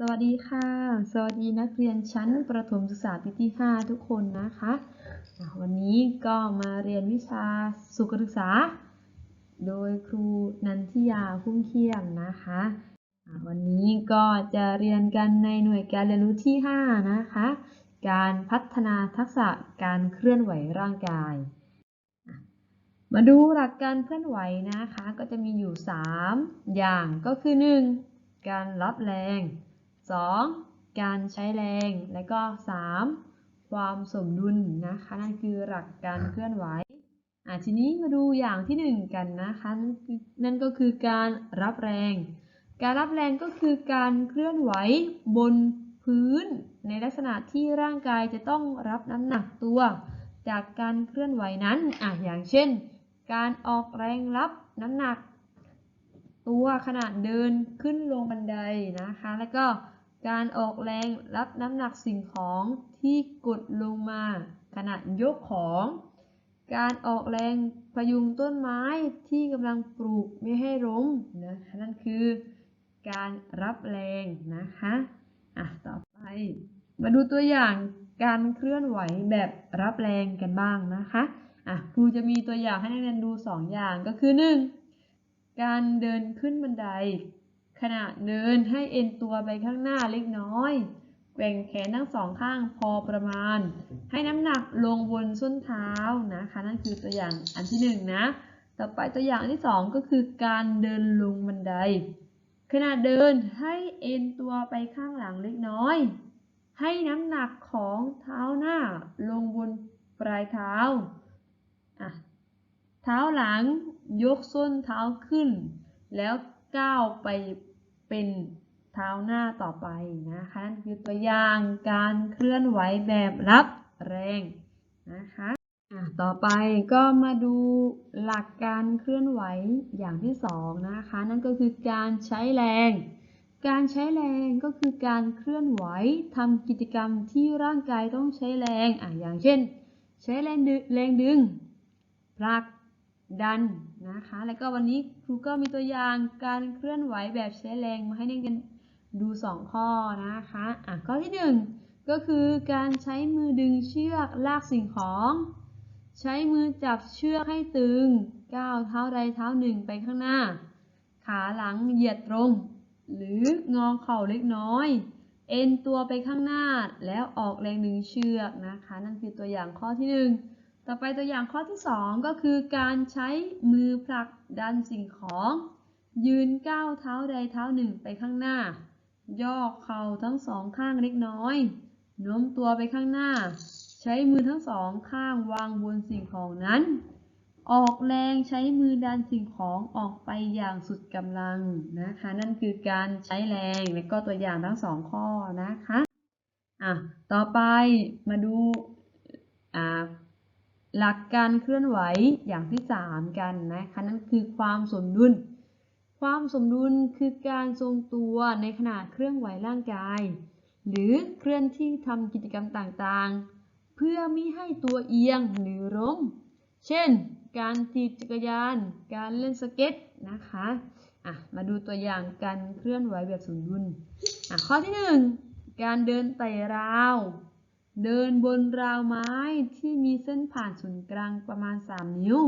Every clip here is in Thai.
สวัสดีค่ะ สวัสดีนักเรียนชั้นประถมศึกษาปีที่ 5 ทุกคนนะคะ วันนี้ก็มาเรียนวิชาสุขศึกษา โดยครูนันทิยาพุ่มเขี้ยมนะคะ วันนี้ก็จะเรียนกันในหน่วยการเรียนรู้ที่ 5 นะคะ การพัฒนาทักษะการเคลื่อนไหวร่างกาย มาดูหลักการเคลื่อนไหวนะคะ ก็จะมีอยู่ 3 อย่างก็คือ 1. การรับแรง 2. การใช้แรง และก็ 3. ความสมดุลนะคะ นั่นคือหลักการเคลื่อนไหวอะทีนี้มาดูอย่างที่ 1 กันนะคะนั่นคือนั่นก็คือการรับแรง การรับแรงก็คือการเคลื่อนไหวบนพื้น ในลักษณะที่ร่างกายจะต้องรับน้ำหนักตัว จากการเคลื่อนไหวนั้นอะอย่างเช่น การออกแรงรับน้ำหนัก ตัวขณะเดินขึ้นลงบันไดนะคะ แล้วก็ การออกแรงรับน้ำหนักสิ่งของที่กดลงมาขณะยกของ การออกแรงพยุงต้นไม้ที่กำลังปลูกไม่ให้ล้มนะคะนั่นคือการรับแรงนะคะอะต่อไป มาดูตัวอย่างการเคลื่อนไหวแบบรับแรงกันบ้างนะคะอะครูจะมีตัวอย่างให้นักเรียนดู 2 อย่างก็คือ 1. การเดินขึ้นบันได ขณะเดินให้เอ็นตัวไปข้างหน้าเล็กน้อย แกว่งแขนทั้งสองข้างพอประมาณ ให้น้ำหนักลงบนส้นเท้านะคะ นั่นคือตัวอย่างอันที่หนึ่งนะ ต่อไปตัวอย่างอันที่สองก็คือการเดินลงบันได ขณะเดินให้เอ็นตัวไปข้างหลังเล็กน้อย ให้น้ำหนักของเท้าหน้าลงบนปลายเท้าอะเท้าหลังยกส้นเท้าขึ้น แล้ว ก้าวไปเป็นเท้าหน้าต่อไปนะคะนั่นคือตัวอย่างการเคลื่อนไหวแบบรับแรงนะคะต่อไปก็มาดูหลักการเคลื่อนไหวอย่างที่สองนะคะ นั่นก็คือการใช้แรง การใช้แรงก็คือการเคลื่อนไหวทำกิจกรรมที่ร่างกายต้องใช้แรงอะอย่างเช่น ใช้แรงดึงแรงดึงผลักดัน นะคะ แล้วก็วันนี้ครูก็มีตัวอย่างการเคลื่อนไหวแบบใช้แรงมาให้นักเรียนดู 2 ข้อนะคะ อะ ข้อที่ 1 ก็คือการใช้มือดึงเชือกลากสิ่งของ ใช้มือจับเชือกให้ตึง ก้าวเท้าใดเท้าหนึ่งไปข้างหน้า ขาหลังเหยียดตรง หรืองอเข่าเล็กน้อย เอ็นตัวไปข้างหน้าแล้วออกแรงดึงเชือกนะคะ นั่นคือตัวอย่างข้อที่ 1 ต่อไปตัวอย่างข้อที่ 2 ก็คือการใช้มือผลักดันสิ่งของ ยืนก้าวเท้าใดเท้าหนึ่งไปข้างหน้า ย่อเข่าทั้งสองข้างเล็กน้อยโน้มตัวไปข้างหน้า ใช้มือทั้งสองข้างวางบนสิ่งของนั้น ออกแรงใช้มือดันสิ่งของออกไปอย่างสุดกำลังนะคะ นั่นคือการใช้แรงและก็ตัวอย่างทั้งสองข้อนะคะอะต่อไปมาดูอ่า หลักการเคลื่อนไหวอย่างที่ 3 กันนะคะนั่นคือความสมดุล ความสมดุลคือการทรงตัวในขณะเคลื่อนไหวร่างกาย หรือเคลื่อนที่ทำกิจกรรมต่างๆ เพื่อไม่ให้ตัวเอียงหรือล้มเช่น การถีบจักรยาน การเล่นสเก็ตนะคะอะมาดูตัวอย่างการเคลื่อนไหวแบบสมดุลอะข้อที่ 1 การเดินไต่ราว เดินบนราวไม้ที่มีเส้นผ่านศูนย์กลางประมาณ 3 นิ้ว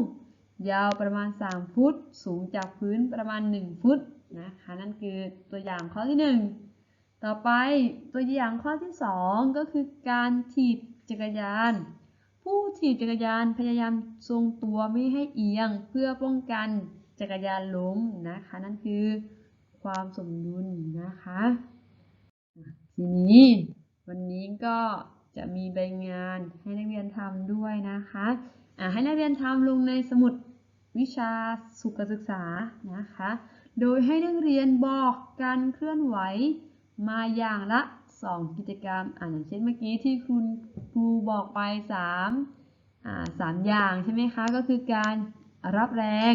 ยาวประมาณ 3 ฟุต สูงจากพื้นประมาณ 1 ฟุตนะคะนั่นคือตัวอย่างข้อที่ 1 ต่อไปตัวอย่างข้อที่ 2 ก็คือการถีบจักรยาน ผู้ถีบจักรยานพยายามทรงตัวไม่ให้เอียงเพื่อป้องกันจักรยานล้มนะคะนั่นคือความสมดุลนะคะ ทีนี้วันนี้ก็ จะมีใบงานให้นักเรียนทำด้วยนะคะให้นักเรียนทำลงในสมุดวิชาสุขศึกษานะคะ โดยให้นักเรียนบอกการเคลื่อนไหวมาอย่างละ 2 กิจกรรม อะอย่างเช่นเมื่อกี้ที่คุณครูบอกไป3อ่าสามอย่างใช่ไหมคะ ก็คือการรับแรง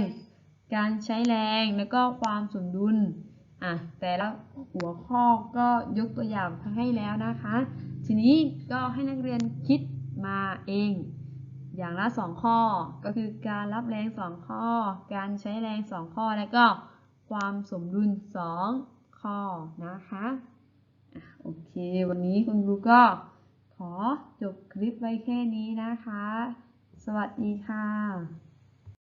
การใช้แรง แล้วก็ความสมดุล อะแต่ละหัวข้อก็ยกตัวอย่างให้แล้วนะคะ ทีนี้ก็ให้นักเรียนคิดมาเอง อย่างละ2ข้อ ก็คือการรับแรง2ข้อ การใช้แรง2ข้อ และก็ความสมดุล2ข้อนะคะโอเค วันนี้คุณครูก็ขอจบคลิปไว้แค่นี้นะคะ สวัสดีค่ะ